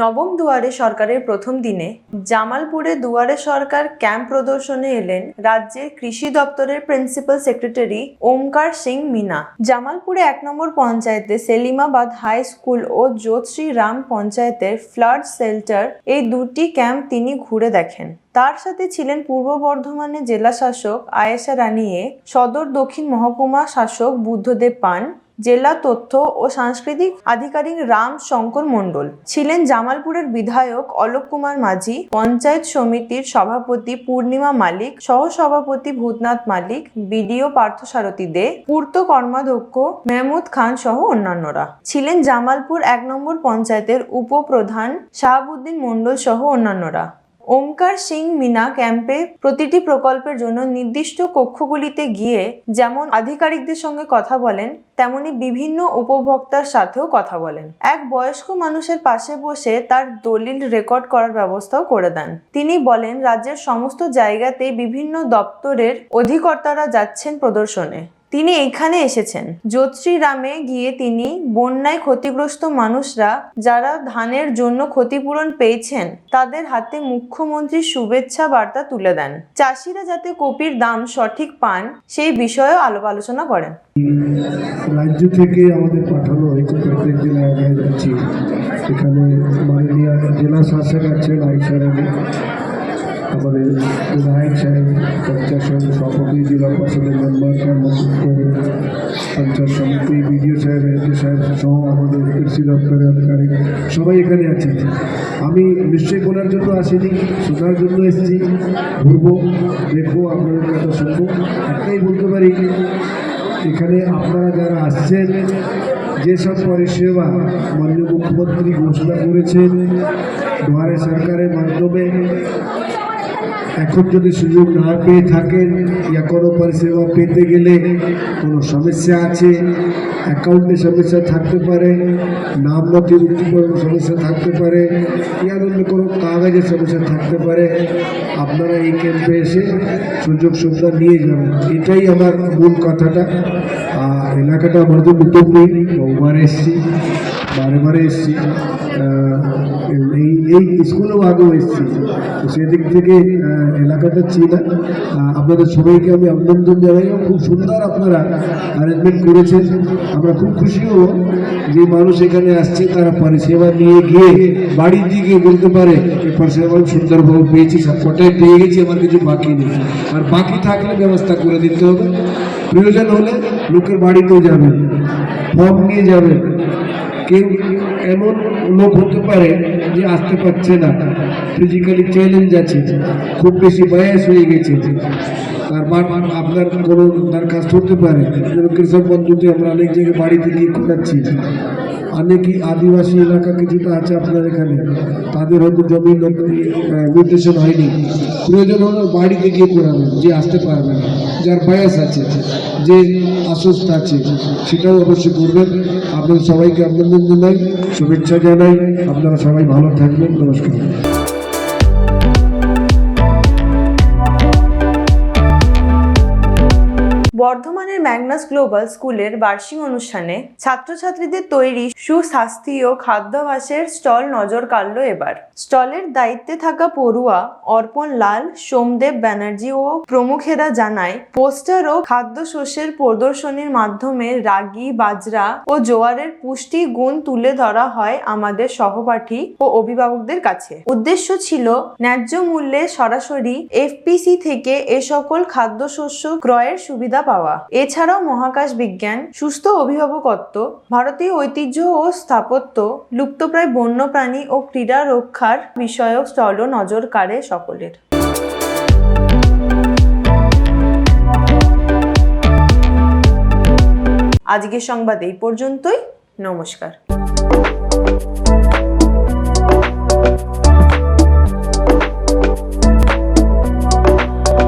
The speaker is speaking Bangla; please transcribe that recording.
নবম দুয়ারে সরকারের প্রথম দিনে জামালপুরে দুয়ারে সরকার ক্যাম্প প্রদর্শনে এলেন রাজ্যের কৃষি দপ্তরের প্রিন্সিপাল সেক্রেটারি ওমকার সিং মিনা। জামালপুরে এক নম্বর পঞ্চায়েতে সেলিমাবাদ হাই স্কুল ও জ্যোৎশ্রী রাম পঞ্চায়েতের ফ্লাড শেল্টার এই দুটি ক্যাম্প তিনি ঘুরে দেখেন। তার সাথে ছিলেন পূর্ব বর্ধমানের জেলা শাসক আয়েশা রানিয়ে, সদর দক্ষিণ মহকুমা শাসক বুদ্ধদেব পান জেলা তথ্য ও সাংস্কৃতিক আধিকারিক রাম শঙ্কর মণ্ডল ছিলেন জামালপুরের বিধায়ক অলোক কুমার মাঝি, পঞ্চায়েত সমিতির সভাপতি পূর্ণিমা মালিক, সহসভাপতি ভূতনাথ মালিক, বিডিও পার্থসারথী দে, পূর্ত কর্মাধ্যক্ষ মেহমুদ খান সহ অন্যান্যরা। ছিলেন জামালপুর এক নম্বর পঞ্চায়েতের উপপ্রধান শাহাবুদ্দিন মণ্ডল সহ অন্যান্যরা। ওমকার সিং মিনা ক্যাম্পে প্রতিটি প্রকল্পের জন্য নির্দিষ্ট কক্ষগুলিতে গিয়ে যেমন আধিকারিকদের সঙ্গে কথা বলেন, তেমনি বিভিন্ন উপভোক্তার সাথেও কথা বলেন। এক বয়স্ক মানুষের পাশে বসে তার দলিল রেকর্ড করার ব্যবস্থাও করে দেন। তিনি বলেন, রাজ্যের সমস্ত জায়গাতে বিভিন্ন দপ্তরের অধিকর্তারা যাচ্ছেন প্রদর্শনে। তিনি এখানে এসেছেন। জ্যোৎশ্রী গিয়ে তিনি বন্যায় ক্ষতিগ্রস্ত মানুষরা যারা ধানের জন্য ক্ষতিপূরণ পেয়েছেন, তাদের হাতে মুখ্যমন্ত্রীর শুভেচ্ছা বার্তা তুলে দেন। চাষিরা যাতে কপির দাম সঠিক পান, সেই বিষয়েও আলাপ আলোচনা করেন। রাজ্য থেকে আমাদের পাঠানো হয়েছে প্রত্যেক আমরা যাচ্ছি, এখানে মাননীয় জেলা শাসক আছেন রানী আমাদের বিধায়ক সাহেব সভাপতি জেলা পরিষদের মেম্বার পঞ্চায়েত সমিতি বিডিও সাহেব এমপি সাহেব সহ আমাদের কৃষি দপ্তরের আধিকারী সবাই এখানে আছেন। আমি নিশ্চয়ই বলার জন্য আসিনি, শোনার জন্য এসেছি। ঘুরবো, দেখব, আপনাদের কথা শুনব। একটাই বলতে পারি, এখানে আপনারা যারা আসছেন যেসব পরিষেবা মাননীয় মুখ্যমন্ত্রী ঘোষণা করেছেন, দুয়ারে সরকারের মাধ্যমে এখন যদি সুযোগ না পেয়ে থাকেন, ইয়া কোনো পরিষেবা পেতে গেলে কোনো সমস্যা আছে? অ্যাকাউন্টে সমস্যা থাকতে পারে, নাম নথিভুক্তিকরণ সমস্যা থাকতে পারে, ইয়া অন্য কোনো কাগজের সমস্যা থাকতে পারে, আপনারা এই ক্যাম্পে এসে সুযোগ সুবিধা নিয়ে যাবেন। এটাই আমার মূল কথাটা। আর এলাকাটা আমার তো নেই বহুবার এসেছি, বারে বারে এসেছি। এই এই স্কুলেও আগেও এসেছি। তো সেদিক থেকে এলাকাটা চিনা আপনাদের সবাইকে আমি অভিনন্দন জানাই খুব সুন্দর আপনারা অ্যারেঞ্জমেন্ট করেছেন। আমরা খুব খুশি হব যে মানুষ এখানে আসছে, তারা পরিষেবা নিয়ে গিয়ে বাড়ির দিকে বলতে পারে এই পরিষেবা সুন্দরভাবে পেয়েছি সব কটাই পেয়ে গেছি, আমার কিছু বাকি নেই। আর বাকি থাকলে ব্যবস্থা করে দিতে হবে। প্রয়োজন হলে লোকের বাড়িতেও যাবেন ফর্ম নিয়ে যাবেন। কেউ এমন লোক হতে পারে যে আসতে পারছে না। ফিজিক্যালি চ্যালেঞ্জ আছে। খুব বেশি বয়স হয়ে গেছে। তার মান আপনার কোনো দরখাস্ত হতে পারে। কৃষক বন্ধুতে আমরা অনেক জায়গায় বাড়িতে গিয়ে করাচ্ছি। অনেকই আদিবাসী এলাকা কিছুটা আছে আপনার এখানে, তাদের হয়তো জমি নির্দেশন হয়নি। প্রয়োজন হলে বাড়িতে গিয়ে করাবেন, যে আসতে পারবে না। যার বয়স আছে, যে অসুস্থ আছে, সেটাও অবশ্যই করবেন। আপনাদের সবাইকে অভিনন্দন জানাই শুভেচ্ছা জানাই। আপনারা সবাই ভালো থাকবেন নমস্কার। বর্ধমানের ম্যাগনাস গ্লোবাল স্কুলের বার্ষিক অনুষ্ঠানে ছাত্রছাত্রীদের তৈরি সুস্বাস্থ্যীয় খাদ্যাভাসের স্টল নজর কাড়ল এবার। স্টলের দায়িত্বে থাকা পড়ুয়া অর্পণ লাল, সোমদেব ব্যানার্জি ও প্রমুখেরা জানায়, পোস্টার ও খাদ্যশস্যের প্রদর্শনীর মাধ্যমে রাগি, বাজরা ও জোয়ারের পুষ্টি গুণ তুলে ধরা হয় আমাদের সহপাঠী ও অভিভাবকদের কাছে। উদ্দেশ্য ছিল ন্যায্য মূল্যে সরাসরি এফপিসি থেকে এ সকল খাদ্যশস্য ক্রয়ের সুবিধা পাওয়া। এছাড়াও মহাকাশ বিজ্ঞান, সুস্থ অভিভাবকত্ব, ভারতীয় ঐতিহ্য ও স্থাপত্য, লুপ্তপ্রায় বন্যপ্রাণী ও ক্রীড়া রক্ষার বিষয়ক স্টলও নজর কাড়ে সকলের। আজকের সংবাদ এই পর্যন্তই। নমস্কার।